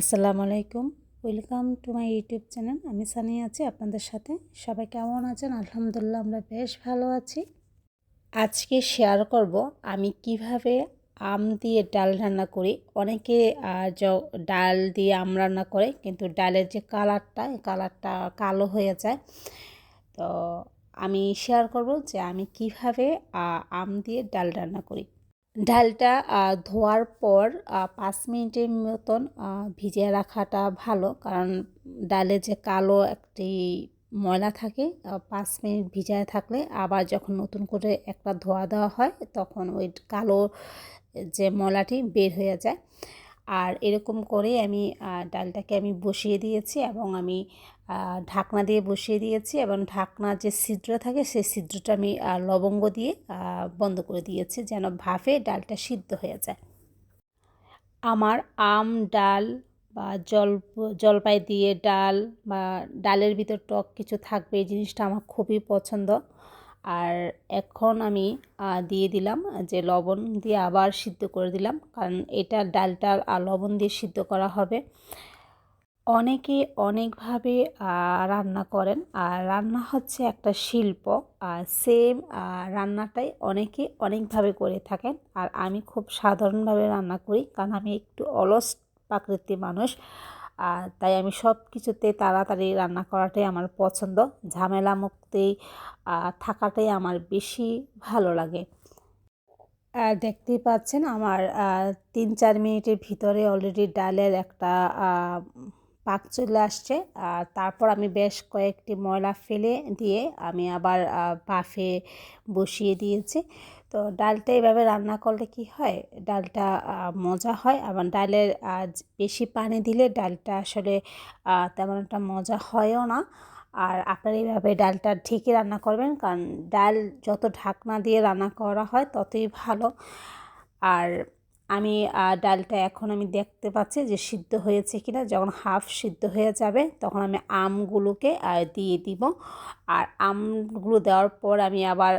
আসসালামু আলাইকুম। Welcome to my YouTube channel আমি সানি আছি আপনাদের সাথে। সবাই কেমন আছেন? আলহামদুলিল্লাহ, আমরা বেশ ভালো আছি। আজকে শেয়ার করব আমি কীভাবে আম দিয়ে ডাল রান্না করি। অনেকে ডাল দিয়ে আম রান্না করে, কিন্তু ডালের যে কালারটা কালারটা কালো হয়ে যায়। তো আমি শেয়ার করব যে আমি কীভাবে আম দিয়ে ডাল রান্না করি। ডালটা ধোয়ার পর পাঁচ মিনিটের মতন ভিজিয়ে রাখাটা ভালো। কারণ ডালে যে কালো একটি ময়লা থাকে পাঁচ মিনিট ভিজায় থাকলে আবার যখন নতুন করে একটা ধোয়া দেওয়া হয়, তখন ওই কালো যে ময়লাটি বের হয়ে যায়। আর এরকম করে আমি ডালটাকে আমি বসিয়ে দিয়েছি এবং আমি ঢাকনা দিয়ে বসিয়ে দিয়েছি এবং ঢাকনা যে ছিদ্র থাকে সেই ছিদ্রটা আমি লবঙ্গ দিয়ে বন্ধ করে দিয়েছি যেন ভাফে ডালটা সিদ্ধ হয়ে যায়। আমার আম, ডাল বা জল, জলপাই দিয়ে ডাল বা ডালের ভিতর টক কিছু থাকবে এই জিনিসটা আমার খুবই পছন্দ। আর এখন আমি দিয়ে দিলাম যে লবণ দিয়ে আবার সিদ্ধ করে দিলাম কারণ এটা ডালটা লবণ দিয়ে সিদ্ধ করা হবে। অনেকে অনেকভাবে রান্না করেন। আর রান্না হচ্ছে একটা শিল্প। আর সেম রান্নাটাই অনেকে অনেকভাবে করে থাকেন। আর আমি খুব সাধারণভাবে রান্না করি কারণ আমি একটু অলস প্রকৃতির মানুষ। আর তাই আমি সব কিছুতে তাড়াতাড়ি রান্না করাটাই আমার পছন্দ। ঝামেলা মুক্তি থাকাটাই আমার বেশি ভালো লাগে। দেখতেই পাচ্ছেন আমার তিন চার মিনিটের ভিতরে অলরেডি ডালের একটা পাক চলে আসছে। আর তারপর আমি বেশ কয়েকটি ময়লা ফেলে দিয়ে আমি আবার বাফে বসিয়ে দিয়েছি। তো ডালটা এভাবে রান্না করলে কি হয়? ডালটা মজা হয়। আবার ডালের বেশি পানি দিলে ডালটা আসলে তেমন একটা মজা হয়ও না। আর আপনারা এইভাবে ডালটা ঢেকে রান্না করবেন, কারণ ডাল যত ঢাকনা দিয়ে রান্না করা হয় ততই ভালো। আর আমি ডালটা এখন আমি দেখতে পাচ্ছি যে সিদ্ধ হয়েছে কিনা। যখন হাফ সিদ্ধ হয়ে যাবে, তখন আমি আমগুলোকে দিয়ে দিব। আর আমগুলো দেওয়ার পর আমি আবার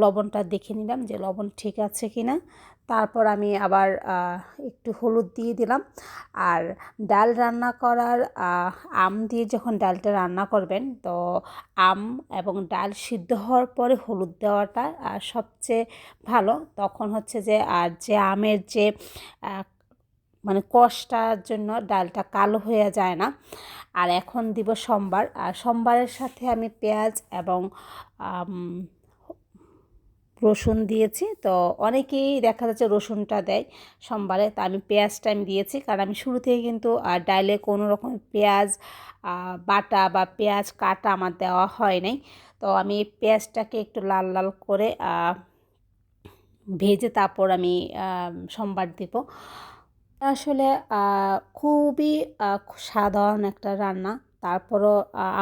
লবণটা দেখে নিলাম যে লবণ ঠিক আছে কি না তারপর আমি আবার একটু হলুদ দিয়ে দিলাম। আর ডাল রান্না করার আম দিয়ে যখন ডালটা রান্না করবেন, তো আম এবং ডাল সিদ্ধ হওয়ার পরে হলুদ দেওয়াটা সবচেয়ে ভালো। তখন হচ্ছে যে, আর যে আমের যে মানে কষটার জন্য ডালটা কালো হয়ে যায় না। আর এখন দিব সোমবার। আর সোমবারের সাথে আমি পেঁয়াজ এবং রসুন দিয়েছি। তো অনেকেই দেখা যাচ্ছে রসুনটা দেয়। সোমবারে তা আমি পেঁয়াজটা আমি দিয়েছি। কারণ আমি শুরু থেকে কিন্তু ডালে কোনো রকম পেঁয়াজ বাটা বা পেঁয়াজ কাটা আমার দেওয়া হয় নাই। তো আমি পেঁয়াজটাকে একটু লাল লাল করে ভেজে তারপর আমি সোমবার দিব। আসলে খুবই সাধারণ একটা রান্না। তারপরও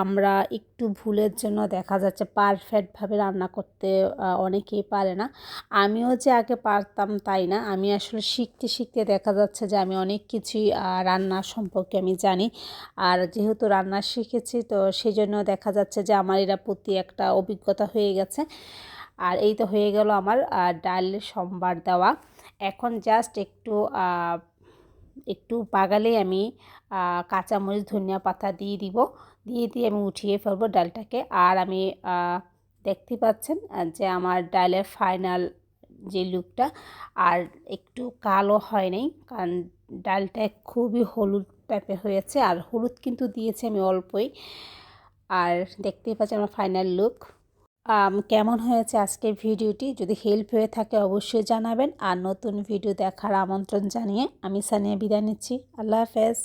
আমরা একটু ভুলের জন্য দেখা যাচ্ছে পারফেক্টভাবে রান্না করতে অনেকেই পারে না। আমিও যে আগে পারতাম তাই না। আমি আসলে শিখতে শিখতে দেখা যাচ্ছে যে আমি অনেক কিছুই রান্না সম্পর্কে আমি জানি। আর যেহেতু রান্না শিখেছি, তো সেই জন্য দেখা যাচ্ছে যে আমার এরা প্রতি একটা অভিজ্ঞতা হয়ে গেছে। আর এই তো হয়ে গেল আমার ডাল, সম্বার দেওয়া। এখন জাস্ট একটু একটু পাগালে আমি কাঁচামরিচ, ধনিয়া পাতা দিয়ে দিব। দিয়ে দিয়ে আমি উঠিয়ে ফেলব ডালটাকে। আর আমি দেখতে পাচ্ছেন যে আমার ডালের ফাইনাল যে লুকটা আর একটু কালো হয় নাই, কারণ ডালটা খুবই হলুদ টাইপের হয়েছে। আর হলুদ কিন্তু দিয়েছি আমি অল্পই। আর দেখতেই পাচ্ছেন আমার ফাইনাল লুক কেমন হয়েছে আজকের ভিডিওটি? যদি হেল্প হয়ে থাকে অবশ্যই জানাবেন। আর নতুন ভিডিও দেখার আমন্ত্রণ জানিয়ে আমি সানিয়া বিদায় নিচ্ছি। আল্লাহ হাফেজ।